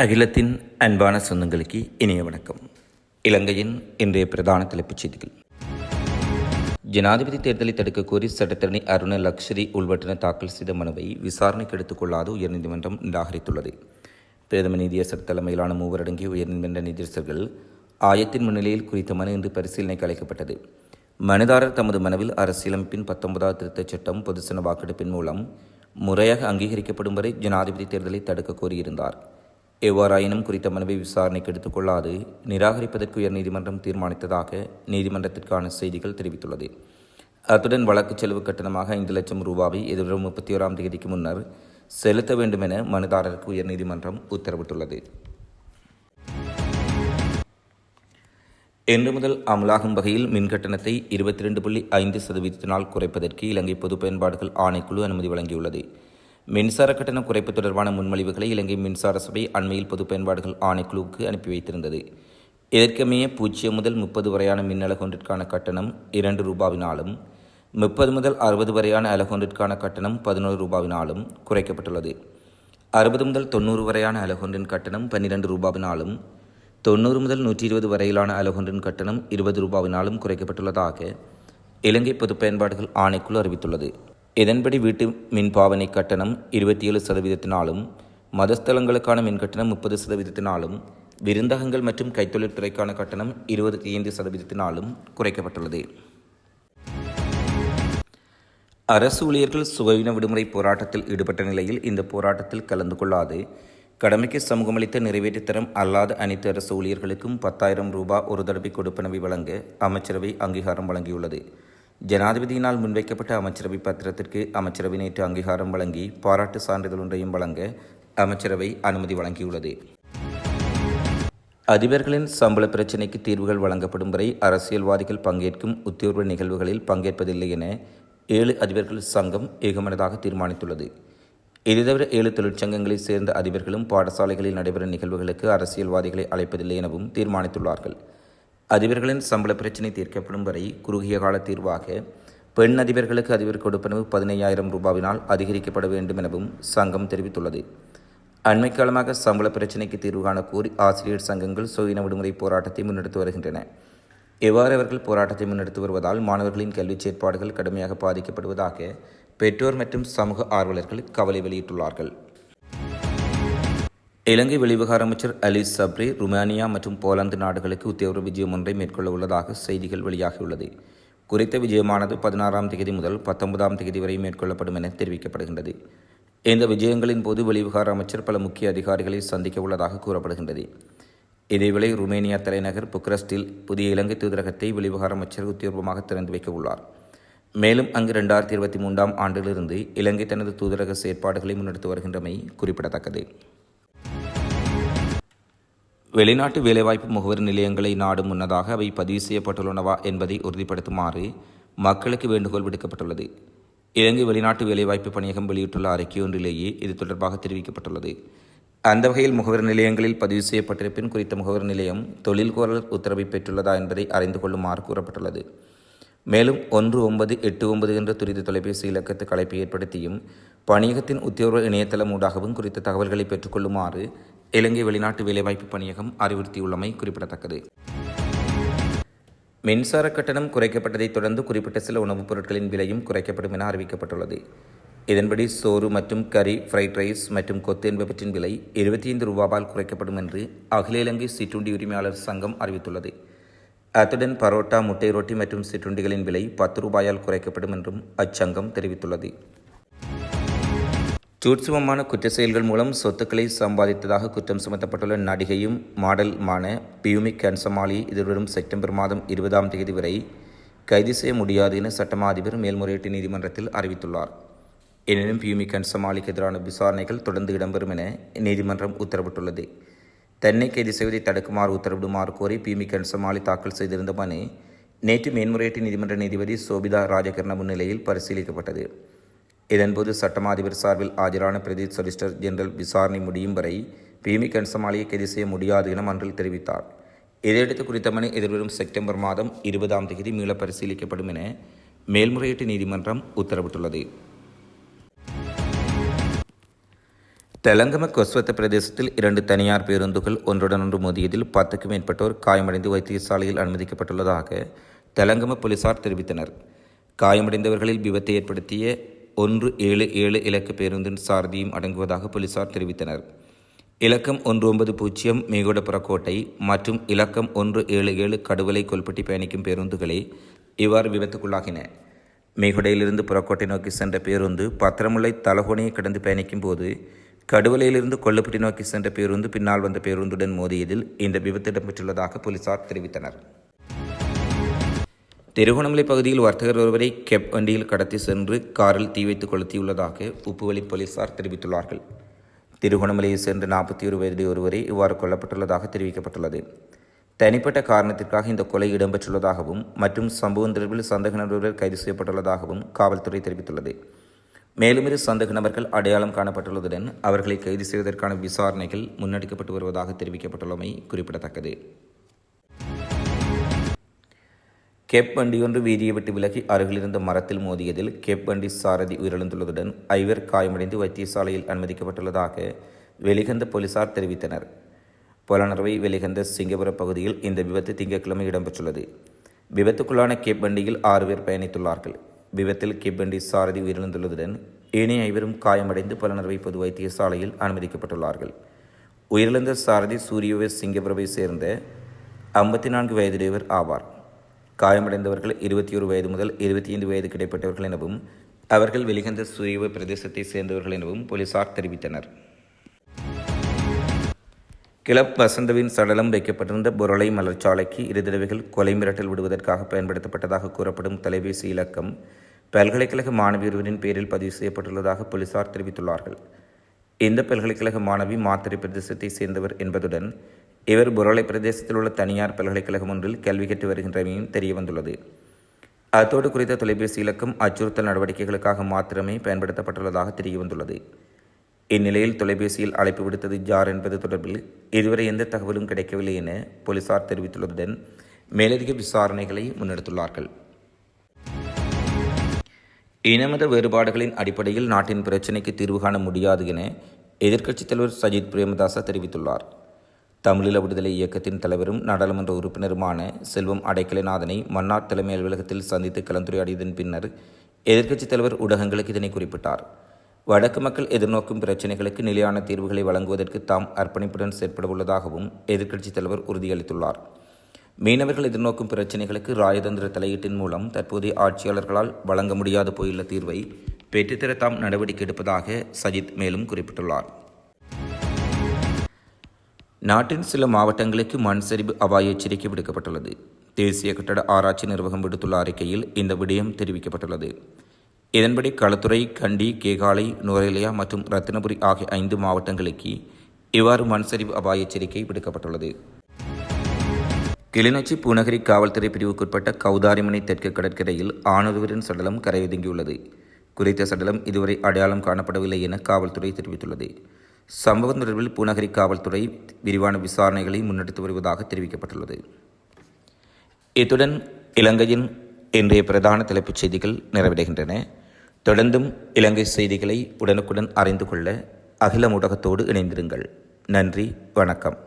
அகிலத்தின் அன்பான சொந்தங்களுக்கு இனிய வணக்கம். இலங்கையின் இன்றைய பிரதான தலைப்புச் செய்திகள். ஜனாதிபதி தேர்தலை தடுக்க கோரி சட்டத்தரணி அருண லக்ஷரி உள்வட்டின தாக்கல் செய்த மனுவை விசாரணைக்கு எடுத்துக்கொள்ளாது உயர்நீதிமன்றம் நிராகரித்துள்ளது. பிரதம நீதியரசர் தலைமையிலான மூவர் அடங்கிய உயர்நீதிமன்ற நீதியரசர்கள் ஆயத்தின் முன்னிலையில் குறித்த மனு இன்று பரிசீலனைக்கு அழைக்கப்பட்டது. மனுதாரர் தமது மனுவில் அரசியலமைப்பின் பத்தொன்பதாவது திருத்தச் சட்டம் பொதுசன வாக்கெடுப்பின் மூலம் முறையாக அங்கீகரிக்கப்படும் வரை ஜனாதிபதி தேர்தலை தடுக்க கோரியிருந்தார். எவ்வாறாயினும் குறித்த மனுவை விசாரணைக்கு எடுத்துக்கொள்ளாது நிராகரிப்பதற்கு உயர்நீதிமன்றம் தீர்மானித்ததாக நீதிமன்றத்திற்கான செய்திகள் தெரிவித்துள்ளது. அத்துடன் வழக்கு செலவு கட்டணமாக ஐந்து லட்சம் ரூபாவை எதிர்வரும் முப்பத்தி ஓராம் தேதிக்கு முன்னர் செலுத்த வேண்டும் என மனுதாரருக்கு உயர்நீதிமன்றம் உத்தரவிட்டுள்ளது. இன்று முதல் அமலாகும் வகையில் மின் கட்டணத்தை இருபத்தி ரெண்டு புள்ளி ஐந்து சதவீதத்தினால் குறைப்பதற்கு இலங்கை பொது பயன்பாடுகள் ஆணைக்குழு அனுமதி வழங்கியுள்ளது. மின்சார கட்டண குறைப்பு தொடர்பான முன்மொழிவுகளை இலங்கை மின்சார சபை அண்மையில் பொது பயன்பாடுகள் ஆணைக்குழுவுக்கு அனுப்பி வைத்திருந்தது. இதற்கமைய பூஜ்ஜியம் முதல் முப்பது வரையான மின் அலகொன்றிற்கான கட்டணம் இரண்டு ரூபாவினாலும் முப்பது முதல் அறுபது வரையான அலகொன்றிற்கான கட்டணம் பதினோரு ரூபாவினாலும் குறைக்கப்பட்டுள்ளது. அறுபது முதல் தொண்ணூறு வரையான அலகொன்றின் கட்டணம் பன்னிரண்டு ரூபாவினாலும் தொண்ணூறு முதல் நூற்றி இருபது வரையிலான அலகொன்றின் கட்டணம் இருபது ரூபாவினாலும் குறைக்கப்பட்டுள்ளதாக இலங்கை பொது பயன்பாடுகள் ஆணைக்குழு அறிவித்துள்ளது. இதன்படி வீட்டு மின் பாவனை கட்டணம் இருபத்தி ஏழு சதவீதத்தினாலும் மதஸ்தலங்களுக்கான மின் கட்டணம் முப்பது சதவீதத்தினாலும் விருந்தகங்கள் மற்றும் கைத்தொழில்துறைக்கான கட்டணம் இருபத்தி ஐந்து சதவீதத்தினாலும் குறைக்கப்பட்டுள்ளது. அரசு ஊழியர்கள் சுகவீன விடுமுறை போராட்டத்தில் ஈடுபட்ட நிலையில் இந்த போராட்டத்தில் கலந்து கொள்ளாது. கடமைக்கு சமூகமளித்த நிறைவேற்றுத்தரம் அல்லாத அனைத்து அரசு ஊழியர்களுக்கும் பத்தாயிரம் ரூபாய் ஒரு தடவை கொடுப்பனவை வழங்க அமைச்சரவை அங்கீகாரம் வழங்கியுள்ளது. ஜனாதிபதியினால் முன்வைக்கப்பட்ட அமைச்சரவை பத்திரத்திற்கு அமைச்சரவை நேற்று அங்கீகாரம் வழங்கி பாராட்டு சான்றிதழ் ஒன்றையும் வழங்க அமைச்சரவை அனுமதி வழங்கியுள்ளது. அதிபர்களின் சம்பள பிரச்சினைக்கு தீர்வுகள் வழங்கப்படும் வரை அரசியல்வாதிகள் பங்கேற்கும் உத்தியோர்வ நிகழ்வுகளில் பங்கேற்பதில்லை என ஏழு அதிபர்கள் சங்கம் ஏகமனதாக தீர்மானித்துள்ளது. இது தவிர ஏழு தொழிற்சங்கங்களைச் சேர்ந்த அதிபர்களும் பாடசாலைகளில் நடைபெறும் நிகழ்வுகளுக்கு அரசியல்வாதிகளை அழைப்பதில்லை எனவும் தீர்மானித்துள்ளார்கள். அதிபர்களின் சம்பள பிரச்சினை தீர்க்கப்படும் வரை குறுகிய கால தீர்வாக பெண் அதிபர்களுக்கு அதிபர் கொடுப்பனவு பதினையாயிரம் ரூபாவினால் அதிகரிக்கப்பட வேண்டும் எனவும் சங்கம் தெரிவித்துள்ளது. அண்மை காலமாக சம்பள பிரச்சினைக்கு தீர்வு காண கோரி ஆசிரியர் சங்கங்கள் சுயின விடுமுறை போராட்டத்தை முன்னெடுத்து வருகின்றன. எவ்வாறு அவர்கள் போராட்டத்தை முன்னெடுத்து வருவதால் மாணவர்களின் கல்விச் செயற்பாடுகள் கடுமையாக பாதிக்கப்படுவதாக பெற்றோர் மற்றும் சமூக ஆர்வலர்கள் கவலை வெளியிட்டுள்ளார்கள். இலங்கை வெளிவிவகார அமைச்சர் அலி சப்ரி ருமானியா மற்றும் போலந்து நாடுகளுக்கு உத்தியோக விஜயம் ஒன்றை மேற்கொள்ள உள்ளதாக செய்திகள் வெளியாகியுள்ளது. குறித்த விஜயமானது பதினாறாம் தேதி முதல் பத்தொன்பதாம் தேதி வரை மேற்கொள்ளப்படும் என தெரிவிக்கப்படுகின்றது. இந்த விஜயங்களின் போது வெளிவிவகார அமைச்சர் பல முக்கிய அதிகாரிகளை சந்திக்க உள்ளதாக கூறப்படுகின்றது. இதேவேளை ருமேனியா தலைநகர் புக்ரஸ்டில் புதிய இலங்கை தூதரகத்தை வெளிவிவகார அமைச்சர் உத்தியோகமாக திறந்து வைக்க உள்ளார். மேலும் அங்கு ரெண்டாயிரத்தி இருபத்தி மூன்றாம் ஆண்டிலிருந்து இலங்கை தனது தூதரக செயற்பாடுகளை முன்னெடுத்து வருகின்றமை குறிப்பிடத்தக்கது. வெளிநாட்டு வேலைவாய்ப்பு முகவர் நிலையங்களை நாடும் முன்னதாக அவை பதிவு செய்யப்பட்டுள்ளனவா என்பதை உறுதிப்படுத்துமாறு மக்களுக்கு வேண்டுகோள் விடுக்கப்பட்டுள்ளது. இலங்கை வெளிநாட்டு வேலைவாய்ப்பு பணியகம் வெளியிட்டுள்ள அறிக்கை ஒன்றிலேயே இது தொடர்பாக தெரிவிக்கப்பட்டுள்ளது. அந்த வகையில் முகவர் நிலையங்களில் பதிவு செய்யப்பட்டிருப்பின் குறித்த முகவர் நிலையம் தொழில் கோரல் உத்தரவை பெற்றுள்ளதா என்பதை அறிந்து கொள்ளுமாறு கூறப்பட்டுள்ளது. மேலும் ஒன்று ஒன்பது எட்டு ஒன்பது என்ற துரித தொலைபேசி இலக்கத்துக்கு அழைப்பை ஏற்படுத்தியும் பணியகத்தின் உத்தியோக இணையதளம் ஊடாகவும் குறித்த தகவல்களை பெற்றுக்கொள்ளுமாறு இலங்கை வெளிநாட்டு வேலைவாய்ப்பு பணியகம் அறிவுறுத்தியுள்ளமை குறிப்பிடத்தக்கது. மின்சார கட்டணம் குறைக்கப்பட்டதைத் தொடர்ந்து குறிப்பிட்ட சில உணவுப் பொருட்களின் விலையும் குறைக்கப்படும் என அறிவிக்கப்பட்டுள்ளது. இதன்படி சோறு மற்றும் கறி ஃப்ரைட் ரைஸ் மற்றும் கொத்து என்பவற்றின் விலை இருபத்தி ஐந்து ரூபாவால் குறைக்கப்படும் என்று அகில இலங்கை சிற்றுண்டி உரிமையாளர் சங்கம் அறிவித்துள்ளது. அத்துடன் பரோட்டா முட்டை ரொட்டி மற்றும் சிற்றுண்டிகளின் விலை பத்து ரூபாயால் குறைக்கப்படும் என்றும் அச்சங்கம் தெரிவித்துள்ளது. சூட்சுமமான குற்ற செயல்கள் மூலம் சொத்துக்களை சம்பாதித்ததாக குற்றம் சுமத்தப்பட்டுள்ள நடிகையும் மாடலுமான பியூமி கன்சமாலி எதிர்வரும் செப்டம்பர் மாதம் இருபதாம் தேதி வரை கைது செய்ய முடியாது என சட்டமா அதிபர் மேல்முறையீட்டு நீதிமன்றத்தில் அறிவித்துள்ளார். எனினும் பியூமி கன்சமாலிக்கு எதிரான விசாரணைகள் தொடர்ந்து இடம்பெறும் என நீதிமன்றம் உத்தரவிட்டுள்ளது. தன்னை கைது செய்வதை தடுக்குமாறு உத்தரவிடுமாறு கோரி பிமி கன்சமாலி தாக்கல் செய்திருந்த மனு நேற்று மேன்முறையீட்டு நீதிமன்ற நீதிபதி சோபிதா ராஜகர்ண முன்னிலையில் பரிசீலிக்கப்பட்டது. இதன்போது சட்டமாதிபர் சார்பில் ஆஜரான பிரதி சொலிசிட்டர் ஜெனரல் விசாரணை முடியும் வரை பிமி கன்சமாலியை கைது செய்ய முடியாது என மன்றில் தெரிவித்தார். இதையடுத்து குறித்த மனு எதிர்வரும் செப்டம்பர் மாதம் இருபதாம் தேதி மீள பரிசீலிக்கப்படும் என மேல்முறையீட்டு நீதிமன்றம் உத்தரவிட்டுள்ளது. தெலங்கம கொஸ்வத்த பிரதேசத்தில் இரண்டு தனியார் பேருந்துகள் ஒன்றுடன் ஒன்று மோதியதில் பத்துக்கும் மேற்பட்டோர் காயமடைந்து வைத்தியசாலையில் அனுமதிக்கப்பட்டுள்ளதாக தெலங்கம போலீசார் தெரிவித்தனர். காயமடைந்தவர்களில் விபத்தை ஏற்படுத்திய ஒன்று ஏழு ஏழு இலக்கு பேருந்தின் சாரதியும் அடங்குவதாக போலீசார் தெரிவித்தனர். இலக்கம் ஒன்று ஒன்பது பூஜ்ஜியம் மேகோடபுர கோட்டை மற்றும் இலக்கம் ஒன்று ஏழு ஏழு கடுவலை கொல்பட்டி பயணிக்கும் பேருந்துகளே இவ்வாறு விபத்துக்குள்ளாகின. மேகுடையிலிருந்து புறக்கோட்டை நோக்கி சென்ற பேருந்து பத்திரமுல்லை தலகோணையை கடந்து பயணிக்கும் போது கடுவலையிலிருந்து கொல்லப்பட்டி நோக்கி சென்ற பேருந்து பின்னால் வந்த பேருந்துடன் மோதியதில் இந்த விபத்து இடம்பெற்றுள்ளதாக போலீசார் தெரிவித்தனர். திருகோணமலை பகுதியில் வர்த்தகர் ஒருவரை கெப் வண்டியில் கடத்தி சென்று காரில் தீ வைத்து கொளுத்தியுள்ளதாக உப்புவழி போலீசார் தெரிவித்துள்ளார்கள். திருகோணமலையை சேர்ந்த நாற்பத்தி ஒரு வயது ஒருவரை இவ்வாறு கொல்லப்பட்டுள்ளதாக தெரிவிக்கப்பட்டுள்ளது. தனிப்பட்ட காரணத்திற்காக இந்த கொலை இடம்பெற்றுள்ளதாகவும் மற்றும் சம்பவம் தொடர்பில் சந்தேக நபர்கள் கைது செய்யப்பட்டுள்ளதாகவும் காவல்துறை தெரிவித்துள்ளது. மேலும் இரு சந்தேக நபர்கள் அடையாளம் காணப்பட்டுள்ளதுடன் அவர்களை கைது செய்வதற்கான விசாரணைகள் முன்னெடுக்கப்பட்டு வருவதாக தெரிவிக்கப்பட்டுள்ளமை குறிப்பிடத்தக்கது. கேப் வண்டி ஒன்று வீதியை விட்டு விலகி அருகிலிருந்த மரத்தில் மோதியதில் கேப் வண்டி சாரதி உயிரிழந்துள்ளதுடன் ஐவர் காயமடைந்து வைத்தியசாலையில் அனுமதிக்கப்பட்டுள்ளதாக வெளிகந்த போலீசார் தெரிவித்தனர். புலனர்வை வெளிகந்த சிங்கபுர பகுதியில் இந்த விபத்து திங்கட்கிழமை இடம்பெற்றுள்ளது. விபத்துக்குள்ளான கேப் வண்டியில் ஆறு பேர் பயணித்துள்ளார்கள். விபத்தில் கிப்பண்டி சாரதி உயிரிழந்துள்ளதுடன் ஏனைய ஐவரும் காயமடைந்து பலனர்வை பொது வைத்தியசாலையில் அனுமதிக்கப்பட்டுள்ளார்கள். உயிரிழந்த சாரதி சூரியவே சிங்கபுரவை சேர்ந்த ஐம்பத்தி நான்கு வயதுடையவர் ஆவார். காயமடைந்தவர்கள் இருபத்தி ஒரு வயது முதல் இருபத்தி ஐந்து வயது கிடைப்பட்டவர்கள் எனவும் அவர்கள் வெளிகந்த சூரியவ பிரதேசத்தை சேர்ந்தவர்கள் எனவும் போலீசார் தெரிவித்தனர். கிளப் வசந்தவின் சடலம் வைக்கப்பட்டிருந்த பொருளை மலர்ச்சாலைக்கு இரு தடவைகள் கொலை மிரட்டல் விடுவதற்காக பயன்படுத்தப்பட்டதாக கூறப்படும் தொலைபேசி இலக்கம் பல்கலைக்கழக மாணவி ஒருவரின் பேரில் பதிவு செய்யப்பட்டுள்ளதாக போலீசார் தெரிவித்துள்ளார்கள். இந்த பல்கலைக்கழக மாணவி மாத்திரை பிரதேசத்தை சேர்ந்தவர் என்பதுடன் இவர் புரளை பிரதேசத்தில் உள்ள தனியார் பல்கலைக்கழகம் ஒன்றில் கல்வி கற்று வருகின்றமையும் தெரிய வந்துள்ளது அத்தோடு குறித்த தொலைபேசி இலக்கம் அச்சுறுத்தல் நடவடிக்கைகளுக்காக மாத்திரமே பயன்படுத்தப்பட்டுள்ளதாக தெரிய வந்துள்ளது இந்நிலையில் தொலைபேசியில் அழைப்பு விடுத்தது ஜார் என்பது தொடர்பில் இதுவரை எந்த தகவலும் கிடைக்கவில்லை என போலீசார் தெரிவித்துள்ளதுடன் மேலதிக விசாரணைகளை முன்னெடுத்துள்ளார்கள். இனமத வேறுபாடுகளின் அடிப்படையில் நாட்டின் பிரச்சினைக்கு தீர்வு காண முடியாது என எதிர்க்கட்சித் தலைவர் சஜித் பிரேமதாச தெரிவித்துள்ளார். தமிழீழ விடுதலை இயக்கத்தின் தலைவரும் நாடாளுமன்ற உறுப்பினருமான செல்வம் அடைக்கலைநாதனை மன்னார் தலைமை அலுவலகத்தில் சந்தித்து கலந்துரையாடியதன் பின்னர் எதிர்க்கட்சித் தலைவர் ஊடகங்களுக்கு இதனை குறிப்பிட்டார். வடக்கு மக்கள் எதிர்நோக்கும் பிரச்சினைகளுக்கு நிலையான தீர்வுகளை வழங்குவதற்கு தாம் அர்ப்பணிப்புடன் செயற்பட உள்ளதாகவும் எதிர்க்கட்சித் தலைவர் உறுதியளித்துள்ளார். மீனவர்கள் எதிர்நோக்கும் பிரச்சினைகளுக்கு ராயதந்திர தலையீட்டின் மூலம் தற்போதைய ஆட்சியாளர்களால் வழங்க முடியாது போயுள்ள தீர்வை பெற்றுத்தர தாம் நடவடிக்கை எடுப்பதாக சஜித் மேலும் குறிப்பிட்டுள்ளார். நாட்டின் சில மாவட்டங்களுக்கு மண் சரிவு அபாய எச்சரிக்கை விடுக்கப்பட்டுள்ளது. தேசிய கட்டட ஆராய்ச்சி நிர்வாகம் விடுத்துள்ள அறிக்கையில் இந்த விடயம் தெரிவிக்கப்பட்டுள்ளது. இதன்படி களத்துறை கண்டி கேகாலை நுரேலியா மற்றும் ரத்தினபுரி ஆகிய ஐந்து மாவட்டங்களுக்கு இவ்வாறு மண் சரிவு அபாய எச்சரிக்கை விடுக்கப்பட்டுள்ளது. கிளிநொச்சி பூநகரி காவல்துறை பிரிவுக்குட்பட்ட கௌதாரிமனை தெற்கு கடற்கரையில் ஆணொருவரின் சடலம் கரையொதுங்கியுள்ளது. குறித்த சடலம் இதுவரை அடையாளம் காணப்படவில்லை என காவல்துறை தெரிவித்துள்ளது. சம்பவம் தொடர்பில் பூநகரி காவல்துறை விரிவான விசாரணைகளை முன்னெடுத்து வருவதாக தெரிவிக்கப்பட்டுள்ளது. இத்துடன் இலங்கையின் இன்றைய பிரதான தலைப்புச் செய்திகள் நிறைவடைகின்றன. தொடர்ந்தும் இலங்கை செய்திகளை உடனுக்குடன் அறிந்து கொள்ள அகில ஊடகத்தோடு இணைந்திருங்கள். நன்றி வணக்கம்.